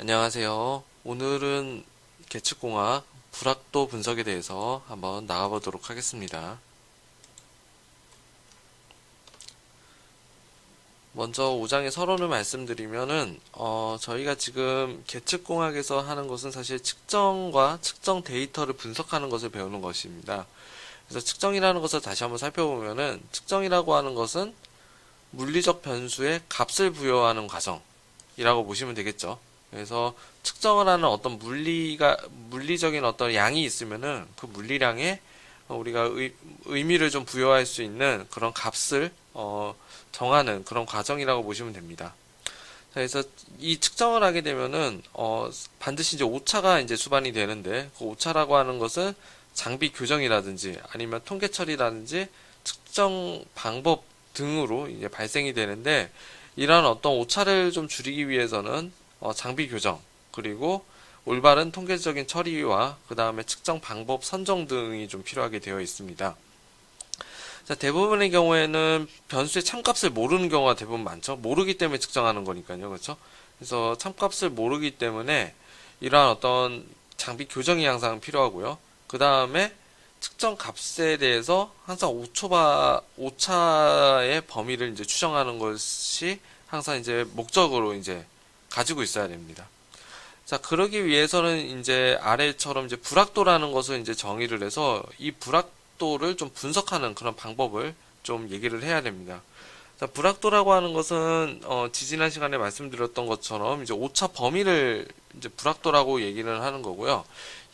안녕하세요. 오늘은 계측공학 불확도 분석에 대해서 한번 나가보도록 하겠습니다. 먼저 5장의 서론을 말씀드리면은 어, 저희가 지금 계측공학에서 하는 것은 사실 측정과 측정 데이터를 분석하는 것을 배우는 것입니다. 그래서 측정이라는 것을 다시 한번 살펴보면은 측정이라고 하는 것은 물리적 변수에 값을 부여하는 과정이라고 보시면 되겠죠. 그래서 측정을 하는 어떤 물리가 물리적인 어떤 양이 있으면은 그 물리량에 어, 우리가 의, 의미를 좀 부여할 수 있는 그런 값을 어, 정하는 그런 과정이라고 보시면 됩니다. 자, 그래서 이 측정을 하게 되면은 어, 반드시 이제 오차가 이제 수반이 되는데 그 오차라고 하는 것은 장비 교정이라든지 아니면 통계 처리라든지 측정 방법 등으로 이제 발생이 되는데 이러한 어떤 오차를 좀 줄이기 위해서는 어, 장비 교정 그리고 올바른 통계적인 처리와 그 다음에 측정 방법 선정 등이 좀 필요하게 되어 있습니다. 자, 대부분의 경우에는 변수의 참값을 모르는 경우가 대부분 많죠. 모르기 때문에 측정하는 거니까요. 그렇죠? 그래서 참값을 모르기 때문에 이러한 어떤 장비 교정이 항상 필요하고요. 그 다음에 측정 값에 대해서 항상 오초바, 오차의 범위를 이제 추정하는 것이 항상 이제 목적으로 이제 가지고 있어야 됩니다. 자, 그러기 위해서는 이제 아래처럼 이제 불확도라는 것을 이제 정의를 해서 이 불확도를 좀 분석하는 그런 방법을 좀 얘기를 해야 됩니다. 자, 불확도라고 하는 것은 어, 지지난 시간에 말씀드렸던 것처럼 이제 오차 범위를 이제 불확도라고 얘기를 하는 거고요.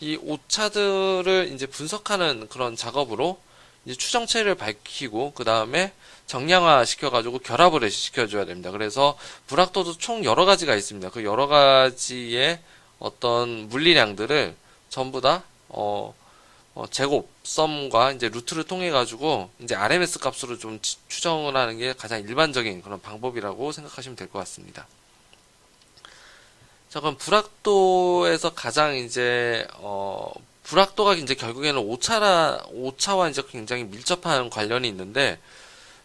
이 오차들을 이제 분석하는 그런 작업으로 이제 추정체를 밝히고 그 다음에 정량화 시켜가지고 결합을 시켜줘야 됩니다. 그래서 불확도도 총 여러 가지가 있습니다. 그 여러 가지의 어떤 물리량들을 전부 다 어, 어, 제곱, 썸과 이제 루트를 통해 가지고 이제 RMS 값으로 좀 추정을 하는 게 가장 일반적인 그런 방법이라고 생각하시면 될 것 같습니다. 자, 그럼 불확도에서 가장 이제 어, 불확도가 이제 결국에는 오차라 오차와 이제 굉장히 밀접한 관련이 있는데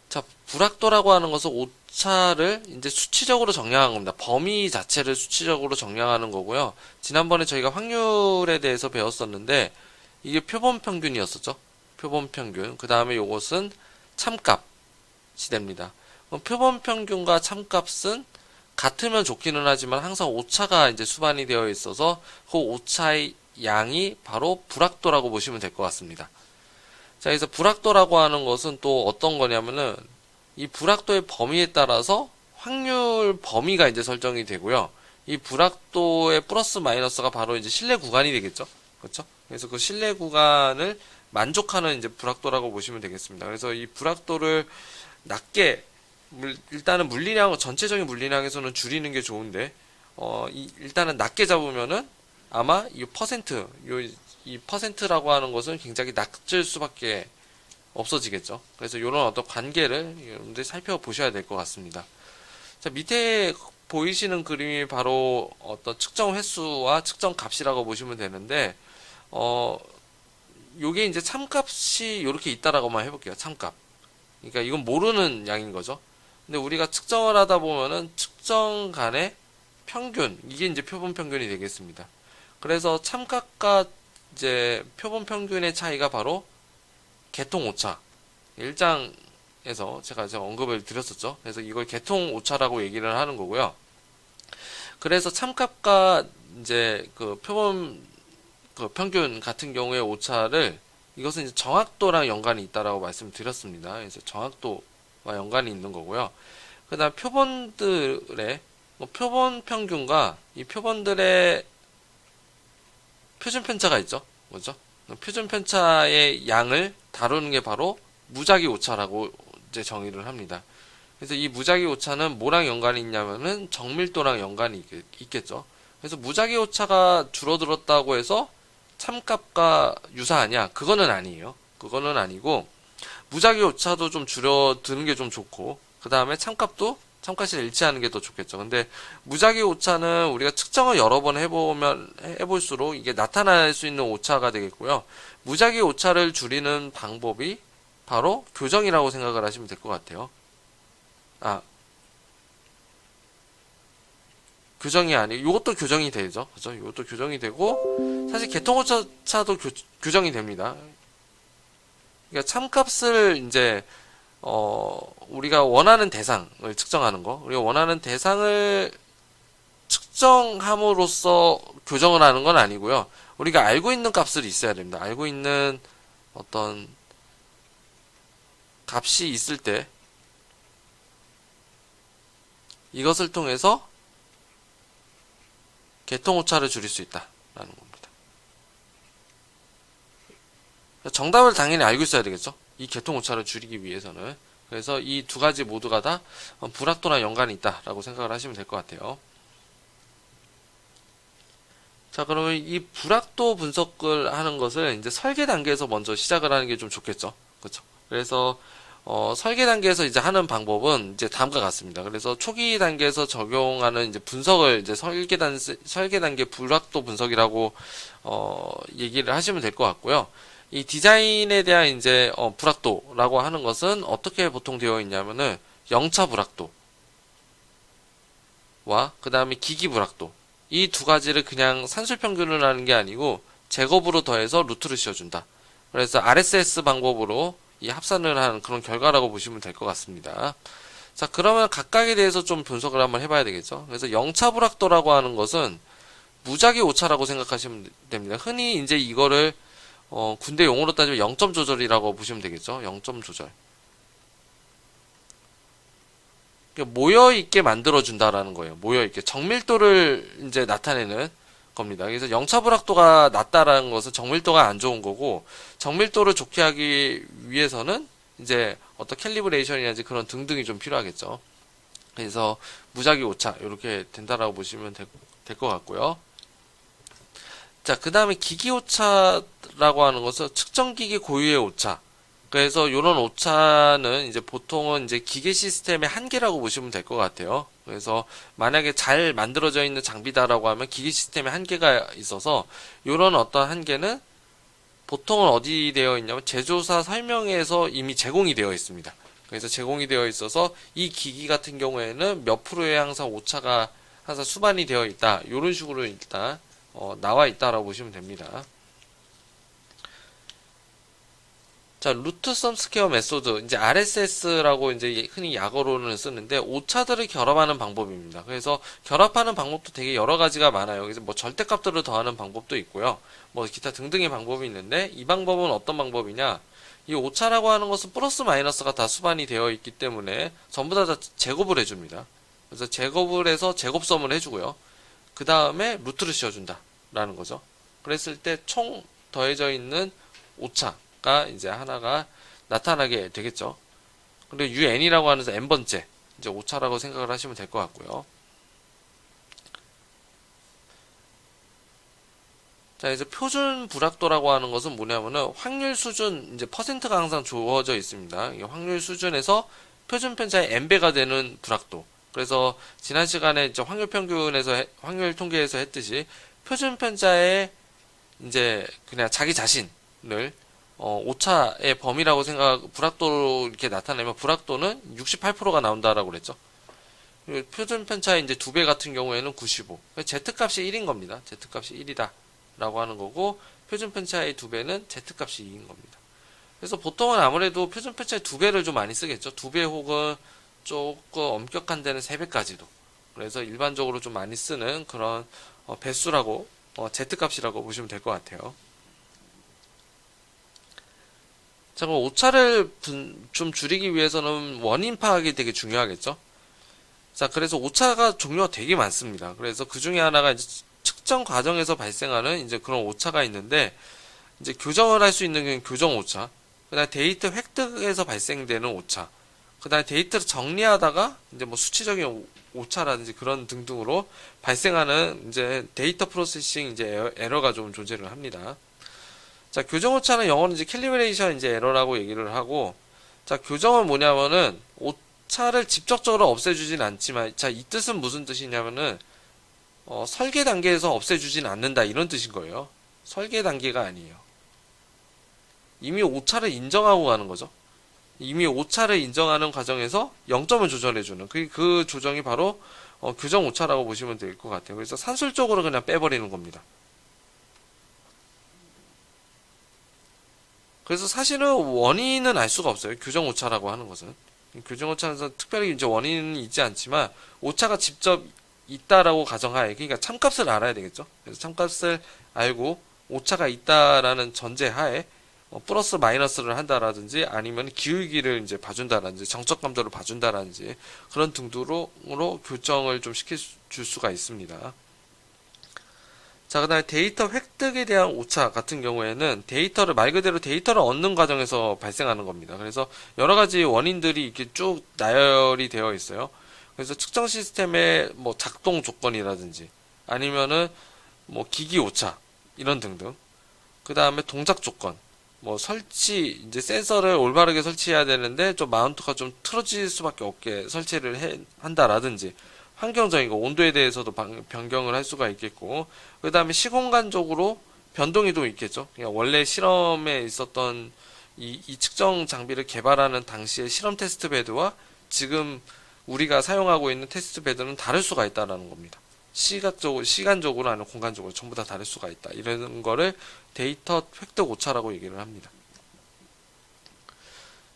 자, 불확도라고 하는 것은 오차를 이제 수치적으로 정량한 겁니다. 범위 자체를 수치적으로 정량하는 거고요. 지난번에 저희가 확률에 대해서 배웠었는데 이게 표본 평균이었었죠. 표본 평균. 그 다음에 요것은 참값이 됩니다. 표본 평균과 참값은 같으면 좋기는 하지만 항상 오차가 이제 수반이 되어 있어서 그 오차의 양이 바로 불확도라고 보시면 될 것 같습니다. 자, 그래서 불확도라고 하는 것은 또 어떤 거냐면은 이 불확도의 범위에 따라서 확률 범위가 이제 설정이 되고요. 이 불확도의 플러스 마이너스가 바로 이제 신뢰 구간이 되겠죠. 그렇죠? 그래서 그 신뢰 구간을 만족하는 이제 불확도라고 보시면 되겠습니다. 그래서 이 불확도를 낮게 일단은 물리량 전체적인 물리량에서는 줄이는 게 좋은데 어, 이, 일단은 낮게 잡으면은 아마 이 퍼센트 요 이 퍼센트라고 하는 것은 굉장히 낮을 수밖에 없어지겠죠. 그래서 이런 어떤 관계를 여러분들이 살펴보셔야 될 것 같습니다. 자, 밑에 보이시는 그림이 바로 어떤 측정 횟수와 측정 값이라고 보시면 되는데, 어, 요게 이제 참값이 이렇게 있다라고만 해볼게요. 참값. 그러니까 이건 모르는 양인 거죠. 근데 우리가 측정을 하다 보면은 측정 간의 평균, 이게 이제 표본 평균이 되겠습니다. 그래서 참값과 이제 표본 평균의 차이가 바로 개통 오차. 1장에서 제가 제가 언급을 드렸었죠. 그래서 이걸 개통 오차라고 얘기를 하는 거고요. 그래서 참값과 이제 그 표본 그 평균 같은 경우의 오차를 이것은 이제 정확도랑 연관이 있다라고 말씀드렸습니다. 그래서 정확도와 연관이 있는 거고요. 그다음 표본들의 뭐 표본 평균과 이 표본들의 표준 편차가 있죠. 뭐죠? 표준 편차의 양을 다루는 게 바로 무작위 오차라고 이제 정의를 합니다. 그래서 이 무작위 오차는 뭐랑 연관이 있냐면은 정밀도랑 연관이 있겠죠. 그래서 무작위 오차가 줄어들었다고 해서 참값과 유사하냐? 그거는 아니에요. 그거는 아니고 무작위 오차도 좀 줄어드는 게 좀 좋고 그 다음에 참값도 참가시를 일치하는 게 더 좋겠죠. 근데 무작위 오차는 우리가 측정을 여러 번 해보면 해볼수록 이게 나타날 수 있는 오차가 되겠고요. 무작위 오차를 줄이는 방법이 바로 교정이라고 생각을 하시면 될 것 같아요. 아 교정이 아니, 이것도 교정이 되죠. 그죠? 이것도 교정이 되고, 사실 개통 오차도 교, 교정이 됩니다. 그러니까 참값을 이제, 어, 우리가 원하는 대상을 측정하는 거, 우리가 원하는 대상을 측정함으로써 교정을 하는 건 아니고요. 우리가 알고 있는 값을 있어야 됩니다. 알고 있는 어떤 값이 있을 때 이것을 통해서 개통 오차를 줄일 수 있다라는 겁니다. 정답을 당연히 알고 있어야 되겠죠. 이 개통 오차를 줄이기 위해서는 그래서 이 두 가지 모두가 다 불확도나 연관이 있다라고 생각을 하시면 될 것 같아요. 자, 그러면 이 불확도 분석을 하는 것을 이제 설계 단계에서 먼저 시작을 하는 게 좀 좋겠죠. 그렇죠. 그래서 어, 설계 단계에서 이제 하는 방법은 이제 다음과 같습니다. 그래서 초기 단계에서 적용하는 이제 분석을 이제 설계 단 설계 단계 불확도 분석이라고 어, 얘기를 하시면 될 것 같고요. 이 디자인에 대한 이제 어, 불확도라고 하는 것은 어떻게 보통 되어 있냐면은 영차 불확도와 그 다음에 기기 불확도 이 두 가지를 그냥 산술 평균을 하는 게 아니고 제곱으로 더해서 루트를 씌워준다. 그래서 RSS 방법으로 이 합산을 한 그런 결과라고 보시면 될 것 같습니다. 자, 그러면 각각에 대해서 좀 분석을 한번 해봐야 되겠죠. 그래서 영차 불확도라고 하는 것은 무작위 오차라고 생각하시면 됩니다. 흔히 이제 이거를 어, 군대 용어로 따지면 0점 조절이라고 보시면 되겠죠. 0점 조절. 모여 있게 만들어 준다라는 거예요. 모여 있게 정밀도를 이제 나타내는 겁니다. 그래서 영차 불확도가 낮다라는 것은 정밀도가 안 좋은 거고 정밀도를 좋게 하기 위해서는 이제 어떤 캘리브레이션이라든지 그런 등등이 좀 필요하겠죠. 그래서 무작위 오차 이렇게 된다라고 보시면 될 것 같고요. 자, 그 다음에 기기 오차라고 하는 것은 측정 기기 고유의 오차. 그래서 이런 오차는 이제 보통은 이제 기계 시스템의 한계라고 보시면 될 것 같아요. 그래서 만약에 잘 만들어져 있는 장비다라고 하면 기계 시스템에 한계가 있어서 이런 어떤 한계는 보통은 어디 되어 있냐면 제조사 설명에서 이미 제공이 되어 있습니다. 그래서 제공이 되어 있어서 이 기기 같은 경우에는 몇 프로의 항상 오차가 항상 수반이 되어 있다. 이런 식으로 일단 어, 나와 있다라고 보시면 됩니다. 자, 루트 썸 스퀘어 메소드, 이제 RSS라고 이제 흔히 약어로는 쓰는데 오차들을 결합하는 방법입니다. 그래서 결합하는 방법도 되게 여러 가지가 많아요. 그래서 뭐 절대값들을 더하는 방법도 있고요. 뭐 기타 등등의 방법이 있는데 이 방법은 어떤 방법이냐? 이 오차라고 하는 것은 플러스 마이너스가 다 수반이 되어 있기 때문에 전부 다, 다 제곱을 해줍니다. 그래서 제곱을 해서 제곱섬을 해주고요. 그 다음에 루트를 씌워준다. 라는 거죠. 그랬을 때 총 더해져 있는 오차가 이제 하나가 나타나게 되겠죠. 근데 un이라고 하는 n번째 이제 오차라고 생각을 하시면 될 것 같고요. 자, 이제 표준 불확도라고 하는 것은 뭐냐면은 확률 수준, 이제 퍼센트가 항상 주어져 있습니다. 확률 수준에서 표준 편차의 n배가 되는 불확도. 그래서 지난 시간에 이제 확률 평균에서, 확률 통계에서 했듯이 표준 편차의 이제 그냥 자기 자신을 어, 오차의 범위라고 생각, 불확도로 이렇게 나타내면 불확도는 68%가 나온다라고 그랬죠. 표준 편차의 이제 두 배 같은 경우에는 95. Z 값이 1인 겁니다. Z 값이 1이다. 라고 하는 거고, 표준 편차의 두 배는 Z 값이 2인 겁니다. 그래서 보통은 아무래도 표준 편차의 두 배를 좀 많이 쓰겠죠. 두 배 혹은 조금 엄격한 데는 세 배까지도. 그래서 일반적으로 좀 많이 쓰는 그런 어, 배수라고 어, Z값이라고 보시면 될 것 같아요. 자, 그럼 오차를 분, 좀 줄이기 위해서는 원인 파악이 되게 중요하겠죠? 자, 그래서 오차가 종류가 되게 많습니다. 그래서 그 중에 하나가 이제 측정 과정에서 발생하는 이제 그런 오차가 있는데, 이제 교정을 할 수 있는 게 교정 오차, 그 다음에 데이터 획득에서 발생되는 오차, 그 다음에 데이터를 정리하다가 이제 뭐 수치적인 오차라든지 그런 등등으로 발생하는 이제 데이터 프로세싱 이제 에러 가 좀 존재를 합니다. 자, 교정 오차는 영어로 이제 캘리브레이션 이제 에러라고 얘기를 하고, 자, 교정은 뭐냐면은 오차를 직접적으로 없애 주진 않지만, 자, 이 뜻은 무슨 뜻이냐면은 어, 설계 단계에서 없애 주진 않는다 이런 뜻인 거예요. 설계 단계가 아니에요. 이미 오차를 인정하고 가는 거죠. 이미 오차를 인정하는 과정에서 0점을 조절해주는 그, 그 조정이 바로 어, 규정 오차라고 보시면 될 것 같아요. 그래서 산술적으로 그냥 빼버리는 겁니다. 그래서 사실은 원인은 알 수가 없어요. 규정 오차라고 하는 것은. 규정 오차에서 특별히 이제 원인은 있지 않지만 오차가 직접 있다라고 가정하에 그러니까 참값을 알아야 되겠죠. 그래서 참값을 알고 오차가 있다라는 전제하에 어, 플러스 마이너스를 한다라든지 아니면 기울기를 이제 봐준다라든지 정적 감도를 봐준다라든지 그런 등등으로 교정을 좀 시켜줄 수가 있습니다. 자, 그 다음에 데이터 획득에 대한 오차 같은 경우에는 데이터를 말 그대로 데이터를 얻는 과정에서 발생하는 겁니다. 그래서 여러 가지 원인들이 이렇게 쭉 나열이 되어 있어요. 그래서 측정 시스템의 뭐 작동 조건이라든지 아니면은 뭐 기기 오차 이런 등등. 그 다음에 동작 조건. 뭐 설치 이제 센서를 올바르게 설치해야 되는데 좀 마운트가 좀 틀어질 수밖에 없게 설치를 해, 한다라든지 환경적인 거 온도에 대해서도 방- 변경을 할 수가 있겠고 그 다음에 시공간적으로 변동이 또 있겠죠. 그냥 원래 실험에 있었던 이, 이 측정 장비를 개발하는 당시의 실험 테스트 베드와 지금 우리가 사용하고 있는 테스트 베드는 다를 수가 있다라는 겁니다. 시각적으로, 시간적으로 아니면 공간적으로 전부 다 다를 수가 있다. 이런 거를 데이터 획득 오차라고 얘기를 합니다.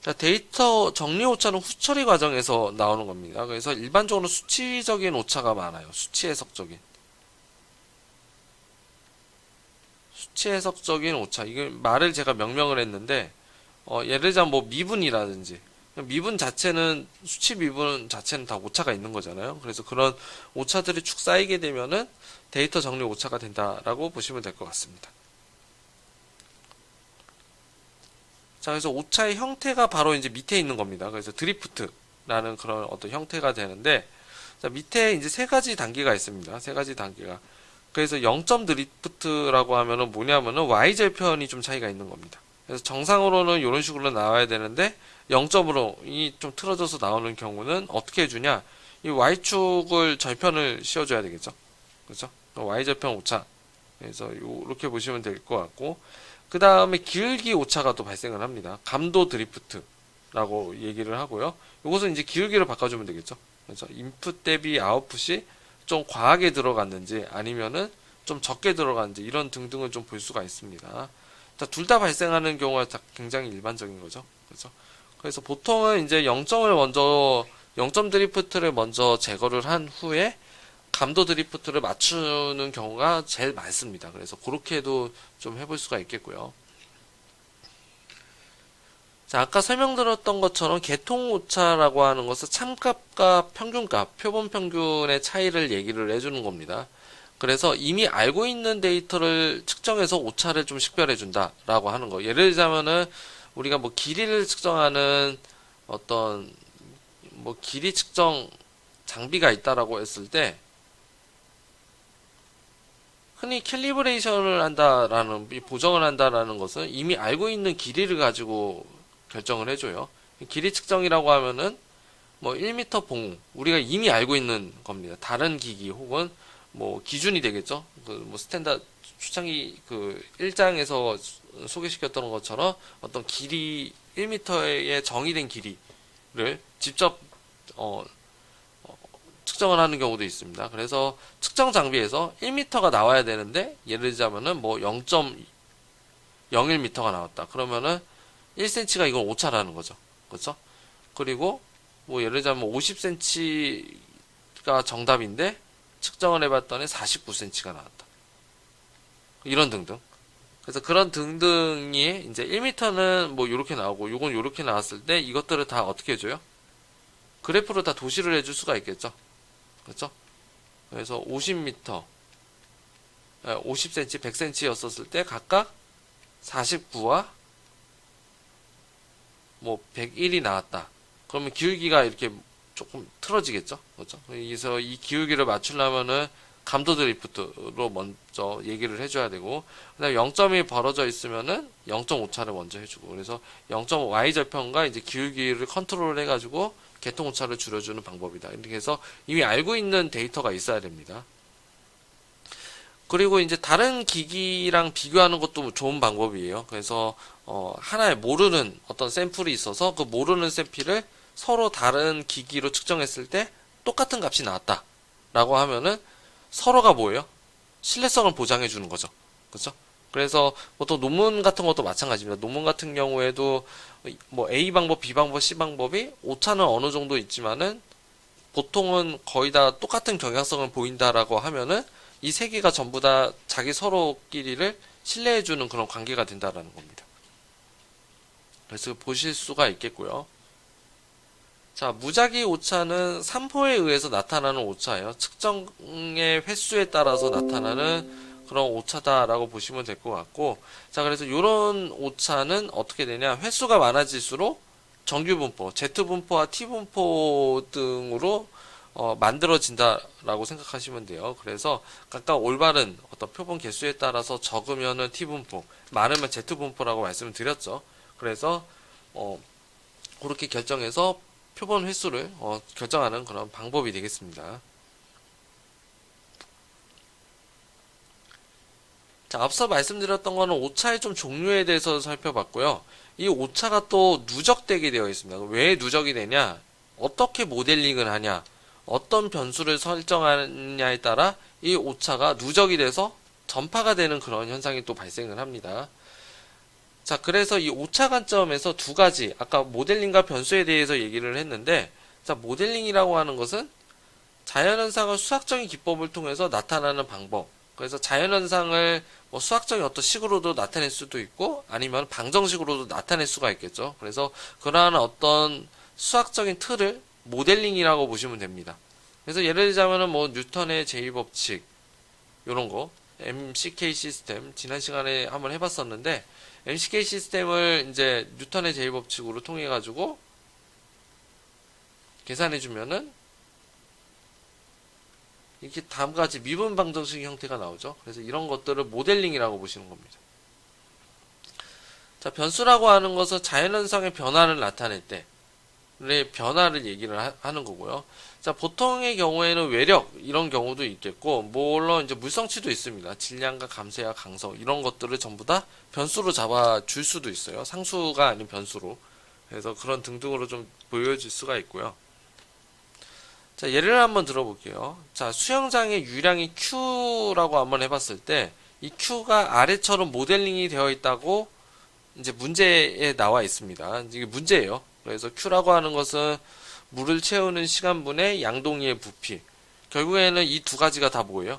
자, 데이터 정리 오차는 후처리 과정에서 나오는 겁니다. 그래서 일반적으로 수치적인 오차가 많아요. 수치 해석적인. 수치 해석적인 오차. 이게 말을 제가 명명을 했는데, 어, 예를 들자면 뭐 미분이라든지, 미분 자체는, 수치 미분 자체는 다 오차가 있는 거잖아요. 그래서 그런 오차들이 축 쌓이게 되면은 데이터 정리 오차가 된다라고 보시면 될 것 같습니다. 자, 그래서 오차의 형태가 바로 이제 밑에 있는 겁니다. 그래서 드리프트라는 그런 어떤 형태가 되는데, 자, 밑에 이제 세 가지 단계가 있습니다. 세 가지 단계가. 그래서 0점 드리프트라고 하면은 뭐냐면은 Y절편이 좀 차이가 있는 겁니다. 그래서 정상으로는 이런 식으로 나와야 되는데, 0점으로 이 좀 틀어져서 나오는 경우는 어떻게 해주냐? 이 Y축을 절편을 씌워줘야 되겠죠. 그렇죠? Y절편 오차. 그래서 이렇게 보시면 될 것 같고, 그 다음에 기울기 오차가 또 발생을 합니다. 감도 드리프트라고 얘기를 하고요. 이것은 이제 기울기를 바꿔주면 되겠죠. 그래서 인풋 대비 아웃풋이 좀 과하게 들어갔는지 아니면은 좀 적게 들어갔는지 이런 등등을 좀 볼 수가 있습니다. 둘다 발생하는 경우가 다 굉장히 일반적인 거죠. 그렇죠? 그래서 보통은 이제 0점을 먼저 0점 드리프트를 먼저 제거를 한 후에 감도 드리프트를 맞추는 경우가 제일 많습니다. 그래서 그렇게도 좀 해볼 수가 있겠고요. 자, 아까 설명드렸던 것처럼 개통 오차라고 하는 것은 참값과 평균값, 표본 평균의 차이를 얘기를 해주는 겁니다. 그래서 이미 알고 있는 데이터를 측정해서 오차를 좀 식별해 준다라고 하는 거. 예를 들자면은 우리가 뭐 길이를 측정하는 어떤 뭐 길이 측정 장비가 있다라고 했을 때 흔히 캘리브레이션을 한다라는 이 보정을 한다라는 것은 이미 알고 있는 길이를 가지고 결정을 해줘요. 길이 측정이라고 하면은 뭐 1m 봉 우리가 이미 알고 있는 겁니다. 다른 기기 혹은 뭐 기준이 되겠죠. 그 뭐 스탠다드 초창기 그 1장에서 소개시켰던 것처럼 어떤 길이 1m의 정의된 길이를 직접 어, 어, 측정을 하는 경우도 있습니다. 그래서 측정 장비에서 1m가 나와야 되는데 예를 들자면은 뭐 0.01m가 나왔다. 그러면은 1cm가 이건 오차라는 거죠. 그렇죠? 그리고 뭐 예를 들자면 50cm가 정답인데 측정을 해봤더니 49cm가 나왔다. 이런 등등. 그래서 그런 등등이 이제 1m는 뭐 이렇게 나오고 요건 이렇게 나왔을 때 이것들을 다 어떻게 해줘요? 그래프로 다 도시를 해줄 수가 있겠죠. 그렇죠? 그래서 50m, 50cm, 100cm였었을 때 각각 49와 뭐 101이 나왔다. 그러면 기울기가 이렇게 조금 틀어지겠죠. 그렇죠? 그래서 이 기울기를 맞추려면은 감도 드리프트로 먼저 얘기를 해줘야 되고, 그 다음에 0점이 벌어져 있으면은 0.5차를 먼저 해주고, 그래서 0.5y 절편과 이제 기울기를 컨트롤 해가지고 개통 오차를 줄여주는 방법이다. 이렇게 해서 이미 알고 있는 데이터가 있어야 됩니다. 그리고 이제 다른 기기랑 비교하는 것도 좋은 방법이에요. 그래서 어, 하나의 모르는 어떤 샘플이 있어서 그 모르는 샘플을 서로 다른 기기로 측정했을 때 똑같은 값이 나왔다. 라고 하면은 서로가 뭐예요? 신뢰성을 보장해 주는 거죠. 그렇죠? 그래서 보통 논문 같은 것도 마찬가지입니다. 논문 같은 경우에도 뭐 A 방법, B 방법, C 방법이 오차는 어느 정도 있지만은 보통은 거의 다 똑같은 경향성을 보인다라고 하면은 이 세 개가 전부 다 자기 서로끼리를 신뢰해 주는 그런 관계가 된다라는 겁니다. 그래서 보실 수가 있겠고요. 자, 무작위 오차는 3포에 의해서 나타나는 오차예요. 측정의 횟수에 따라서 나타나는 그런 오차다라고 보시면 될 것 같고, 자, 그래서 이런 오차는 어떻게 되냐? 횟수가 많아질수록 정규분포, Z분포와 T분포 등으로 어, 만들어진다라고 생각하시면 돼요. 그래서 각각 올바른 어떤 표본 개수에 따라서 적으면은 T분포, 많으면 Z분포라고 말씀을 드렸죠. 그래서 어, 그렇게 결정해서 표본 횟수를 어, 결정하는 그런 방법이 되겠습니다. 자, 앞서 말씀드렸던 거는 오차의 좀 종류에 대해서 살펴봤고요. 이 오차가 또 누적되게 되어 있습니다. 왜 누적이 되냐? 어떻게 모델링을 하냐? 어떤 변수를 설정하느냐에 따라 이 오차가 누적이 돼서 전파가 되는 그런 현상이 또 발생을 합니다. 자, 그래서 이 오차 관점에서 두 가지, 아까 모델링과 변수에 대해서 얘기를 했는데, 자, 모델링이라고 하는 것은 자연현상을 수학적인 기법을 통해서 나타나는 방법. 그래서 자연현상을 뭐 수학적인 어떤 식으로도 나타낼 수도 있고, 아니면 방정식으로도 나타낼 수가 있겠죠. 그래서 그러한 어떤 수학적인 틀을 모델링이라고 보시면 됩니다. 그래서 예를 들자면은 뭐 뉴턴의 제2법칙, 요런 거, MCK 시스템, 지난 시간에 한번 해봤었는데, MCK 시스템을 이제 뉴턴의 제1법칙으로 통해 가지고 계산해 주면은 이렇게 다음과 같이 미분 방정식 형태가 나오죠. 그래서 이런 것들을 모델링이라고 보시는 겁니다. 자, 변수라고 하는 것은 자연현상의 변화를 나타낼 때의 변화를 얘기를 하, 는 거고요. 자, 보통의 경우에는 외력 이런 경우도 있겠고, 물론 이제 물성치도 있습니다. 질량과 감쇄와 강성 이런 것들을 전부 다 변수로 잡아 줄 수도 있어요. 상수가 아닌 변수로. 그래서 그런 등등으로 좀 보여질 수가 있고요. 자, 예를 한번 들어볼게요. 자, 수영장의 유량이 Q라고 한번 해봤을 때, 이 Q가 아래처럼 모델링이 되어 있다고 이제 문제에 나와 있습니다. 이게 문제예요. 그래서 Q라고 하는 것은 물을 채우는 시간분의 양동이의 부피. 결국에는 이 두 가지가 다 뭐예요?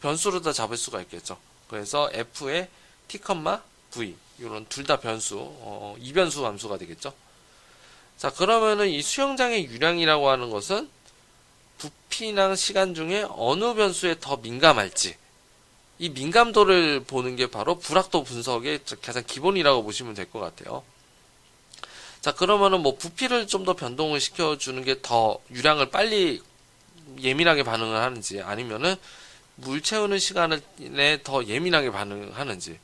변수로 다 잡을 수가 있겠죠. 그래서 f의 t, v 이런 둘 다 변수, 어, 이변수 함수가 되겠죠. 자 그러면은 이 수영장의 유량이라고 하는 것은 부피랑 시간 중에 어느 변수에 더 민감할지 이 민감도를 보는 게 바로 불확도 분석의 가장 기본이라고 보시면 될 것 같아요. 자, 그러면은 뭐 부피를 좀 더 변동을 시켜주는 게 더 유량을 빨리 예민하게 반응을 하는지 아니면은 물 채우는 시간에 더 예민하게 반응하는지.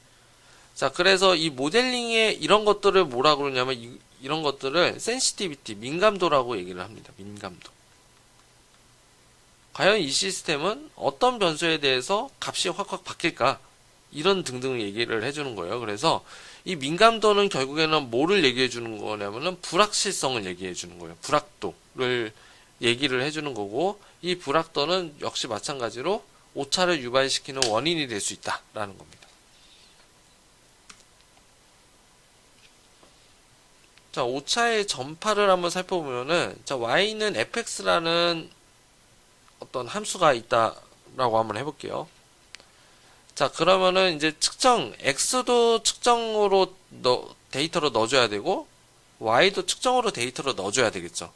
자, 그래서 이 모델링에 이런 것들을 뭐라 그러냐면 이, 이런 것들을 센시티비티, 민감도라고 얘기를 합니다. 민감도. 과연 이 시스템은 어떤 변수에 대해서 값이 확확 바뀔까? 이런 등등 얘기를 해주는 거예요. 그래서 이 민감도는 결국에는 뭐를 얘기해 주는 거냐면은 불확실성을 얘기해 주는 거예요. 불확도를 얘기를 해주는 거고 이 불확도는 역시 마찬가지로 오차를 유발시키는 원인이 될 수 있다라는 겁니다. 자, 오차의 전파를 한번 살펴보면은 자, y는 fx라는 어떤 함수가 있다라고 한번 해볼게요. 자, 그러면은 이제 측정, x도 측정으로 넣, 데이터로 넣어줘야 되고, y도 측정으로 데이터로 넣어줘야 되겠죠.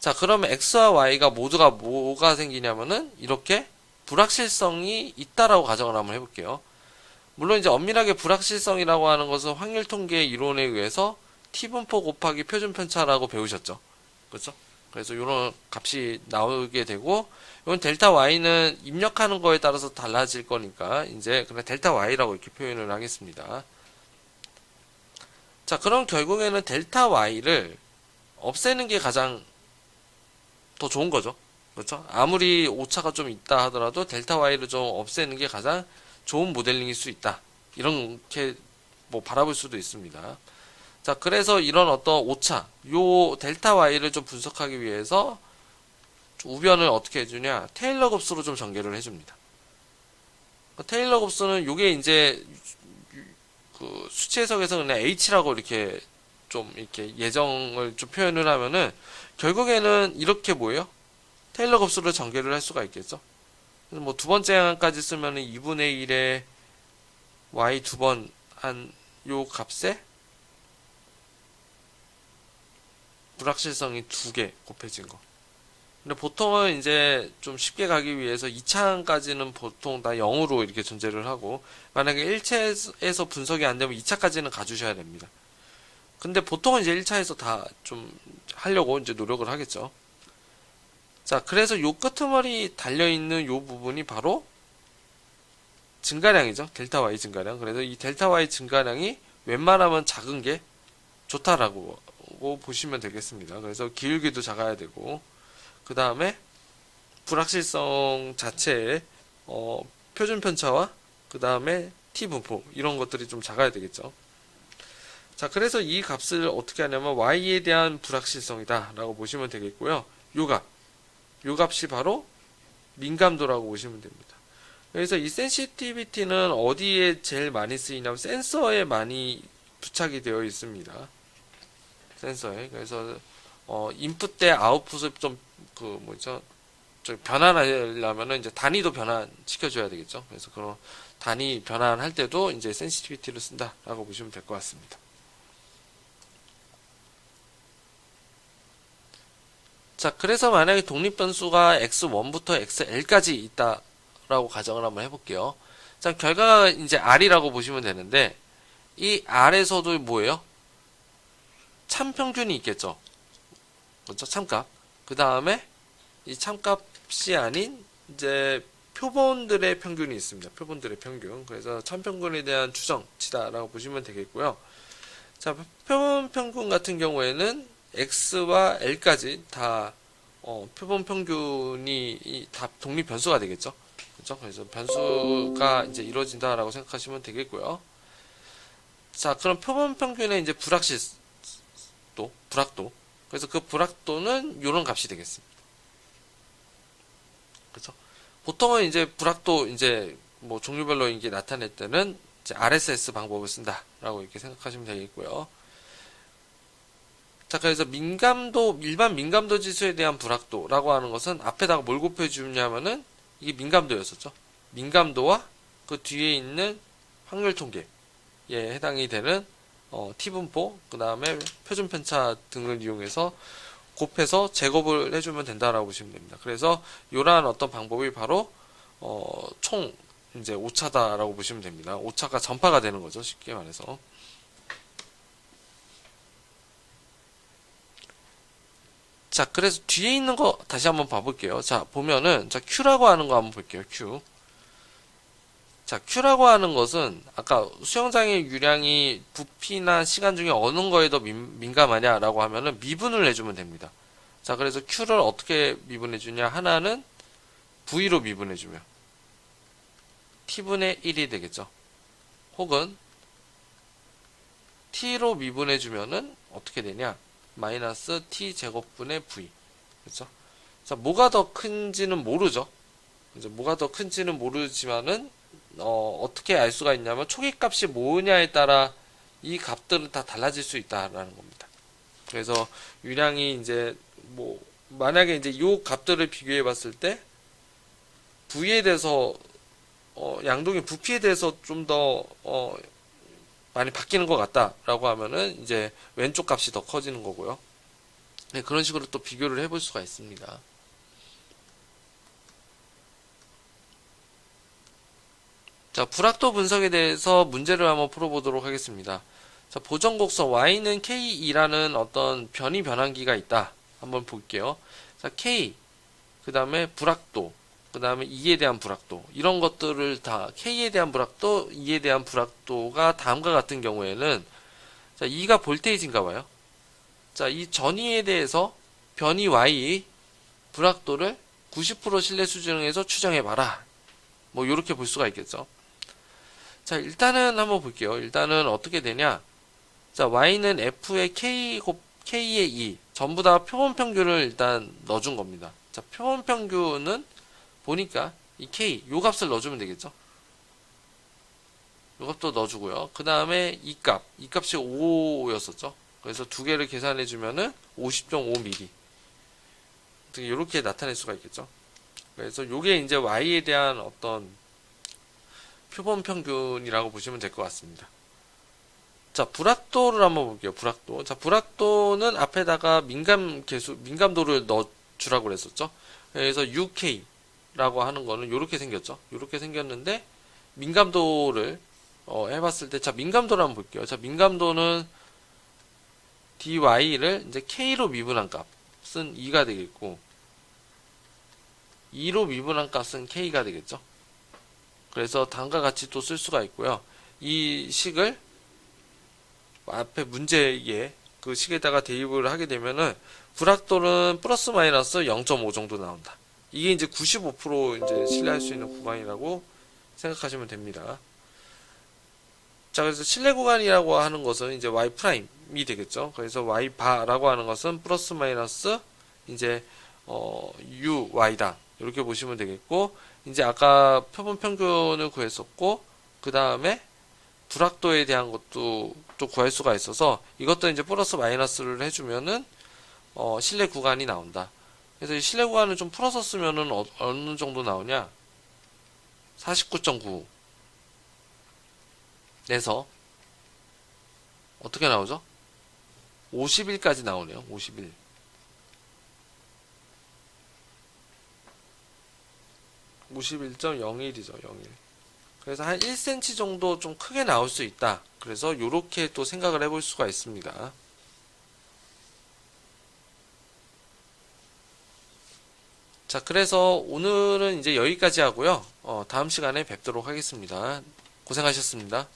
자, 그러면 x와 y가 모두가 뭐가 생기냐면은 이렇게 불확실성이 있다라고 가정을 한번 해볼게요. 물론 이제 엄밀하게 불확실성이라고 하는 것은 확률 통계 이론에 의해서 t분포 곱하기 표준 편차라고 배우셨죠. 그렇죠? 그래서 이런 값이 나오게 되고 이건 델타 y는 입력하는 거에 따라서 달라질 거니까 이제 그냥 델타 y라고 이렇게 표현을 하겠습니다. 자, 그럼 결국에는 델타 y를 없애는 게 가장 더 좋은 거죠. 그렇죠? 아무리 오차가 좀 있다 하더라도 델타 y를 좀 없애는 게 가장 좋은 모델링일 수 있다. 이렇게 뭐 바라볼 수도 있습니다. 자, 그래서 이런 어떤 오차, 요 델타 y를 좀 분석하기 위해서 우변을 어떻게 해주냐? 테일러 곱수로 좀 전개를 해줍니다. 그 테일러 곱수는 요게 이제 그 수치 해석에서 그냥 H라고 이렇게 좀 이렇게 예정을 좀 표현을 하면은 결국에는 이렇게 뭐예요? 테일러 곱수로 전개를 할 수가 있겠죠. 그래서 뭐 두 번째 항까지 쓰면은 2분의 1에 y 두 번 한 요 값에 불확실성이 두 개 곱해진 거. 근데 보통은 이제 좀 쉽게 가기 위해서 2차까지는 보통 다 0으로 이렇게 존재를 하고 만약에 1차에서 분석이 안 되면 2차까지는 가주셔야 됩니다. 근데 보통은 이제 1차에서 다 좀 하려고 이제 노력을 하겠죠. 자, 그래서 요 끄트머리 달려있는 요 부분이 바로 증가량이죠. 델타 Y 증가량. 그래서 이 델타 Y 증가량이 웬만하면 작은 게 좋다라고 보시면 되겠습니다. 그래서 기울기도 작아야 되고, 그 다음에 불확실성 자체의 어, 표준 편차와 그 다음에 t 분포 이런 것들이 좀 작아야 되겠죠. 자, 그래서 이 값을 어떻게 하냐면 y에 대한 불확실성이다 라고 보시면 되겠고요. 요 값, 요 값이 바로 민감도라고 보시면 됩니다. 그래서 이 센시티비티는 어디에 제일 많이 쓰이냐면 센서에 많이 부착이 되어 있습니다. 센서에. 그래서 어, 인풋 때 아웃풋을 좀 그 뭐죠? 저 변환하려면은 이제 단위도 변환 시켜 줘야 되겠죠. 그래서 그런 단위 변환할 때도 이제 센시티비티를 쓴다라고 보시면 될 것 같습니다. 자, 그래서 만약에 독립 변수가 x1부터 xl까지 있다라고 가정을 한번 해볼게요. 자, 결과가 이제 r이라고 보시면 되는데 이 r에서도 뭐예요? 참평균이 있겠죠. 그렇죠? 참값. 그 다음에 이 참값이 아닌 이제 표본들의 평균이 있습니다. 표본들의 평균. 그래서 참평균에 대한 추정치다라고 보시면 되겠고요. 자, 표본 평균 같은 경우에는 x와 l까지 다 어, 표본 평균이 다 독립 변수가 되겠죠. 그렇죠? 그래서 변수가 이제 이루어진다라고 생각하시면 되겠고요. 자, 그럼 표본 평균의 이제 불확실 도, 불확도. 그래서 그 불확도는 이런 값이 되겠습니다. 그렇죠? 보통은 이제 불확도 이제 뭐 종류별로 이게 나타낼 때는 이제 RSS 방법을 쓴다라고 이렇게 생각하시면 되겠고요. 자, 그래서 민감도, 일반 민감도 지수에 대한 불확도라고 하는 것은 앞에다가 뭘 곱해주냐면은 이게 민감도였었죠. 민감도와 그 뒤에 있는 확률 통계에 해당이 되는 어, T분포, 그 다음에 표준 편차 등을 이용해서 곱해서 제곱을 해주면 된다라고 보시면 됩니다. 그래서 이러한 어떤 방법이 바로 어, 총 이제 오차다라고 보시면 됩니다. 오차가 전파가 되는 거죠. 쉽게 말해서. 자, 그래서 뒤에 있는 거 다시 한번 봐볼게요. 자, 보면은, 자, Q라고 하는 거 한번 볼게요. Q. 자, Q라고 하는 것은 아까 수영장의 유량이 부피나 시간 중에 어느 거에 더 민, 감하냐라고 하면은 미분을 해주면 됩니다. 자, 그래서 Q를 어떻게 미분해주냐? 하나는 V로 미분해주면 T분의 1이 되겠죠. 혹은 T로 미분해주면은 어떻게 되냐? 마이너스 t 제곱분의 v 그렇죠? 자 뭐가 더 큰지는 모르죠. 이제 뭐가 더 큰지는 모르지만은 어, 어떻게 알 수가 있냐면 초기 값이 뭐냐에 따라 이 값들은 다 달라질 수 있다라는 겁니다. 그래서 유량이 이제 뭐 만약에 이제 이 값들을 비교해 봤을 때 V에 대해서 어, 양동의 부피에 대해서 좀더 어, 많이 바뀌는 것 같다라고 하면은 이제 왼쪽 값이 더 커지는 거고요. 네, 그런 식으로 또 비교를 해볼 수가 있습니다. 자, 불확도 분석에 대해서 문제를 한번 풀어보도록 하겠습니다. 자, 보정곡선 y는 k2라는 어떤 변이 변환기가 있다. 한번 볼게요. 자, k 그 다음에 불확도 그 다음에 2에 대한 불확도 이런 것들을 다 K에 대한 불확도 2에 대한 불확도가 다음과 같은 경우에는 자 2가 볼테이지인가 봐요 자 이 전위에 대해서 변이 Y 불확도를 90% 신뢰 수준에서 추정해 봐라 뭐 이렇게 볼 수가 있겠죠 자 일단은 한번 볼게요 일단은 어떻게 되냐 자 Y는 F의 K 곱 K의 2 전부 다 표본 평균을 일단 넣어준 겁니다 자, 표본 평균은 보니까 이 K 요 값을 넣어주면 되겠죠. 요 값도 넣어주고요. 그 다음에 이 값, 이 값이 5였었죠. 그래서 두 개를 계산해 주면은 50.5mm. 이렇게 나타낼 수가 있겠죠. 그래서 요게 이제 y에 대한 어떤 표본 평균이라고 보시면 될 것 같습니다. 자, 불확도를 한번 볼게요. 불확도. 자, 불확도는 앞에다가 민감 계수, 민감도를 넣어 주라고 그랬었죠. 그래서 UK라고 하는 거는 이렇게 생겼죠. 이렇게 생겼는데 민감도를 어, 해봤을 때, 자, 민감도를 한번 볼게요. 자, 민감도는 dy를 이제 k로 미분한 값은 2가 되겠고, 2로 미분한 값은 k가 되겠죠. 그래서 다음과 같이 또 쓸 수가 있고요. 이 식을 앞에 문제에 그 식에다가 대입을 하게 되면은 불확도는 플러스 마이너스 0.5 정도 나온다. 이게 이제 95% 이제 신뢰할 수 있는 구간이라고 생각하시면 됩니다. 자, 그래서 신뢰 구간이라고 하는 것은 이제 y 프라임이 되겠죠. 그래서 y 바라고 하는 것은 플러스 마이너스 이제 어 u y다. 이렇게 보시면 되겠고 이제 아까 표본 평균을 구했었고 그 다음에 불확도에 대한 것도 또 구할 수가 있어서 이것도 이제 플러스 마이너스를 해주면은 어, 실내 구간이 나온다. 그래서 이 실내 구간을 좀 풀어서 쓰면은 어, 느 정도 나오냐? 49.9 내서 어떻게 나오죠? 50일까지 나오네요. 50일. (51.01이죠) 01 그래서 한 1cm 정도 좀 크게 나올 수 있다. 그래서 이렇게 또 생각을 해볼 수가 있습니다. 자, 그래서 오늘은 이제 여기까지 하고요. 어, 다음 시간에 뵙도록 하겠습니다. 고생하셨습니다.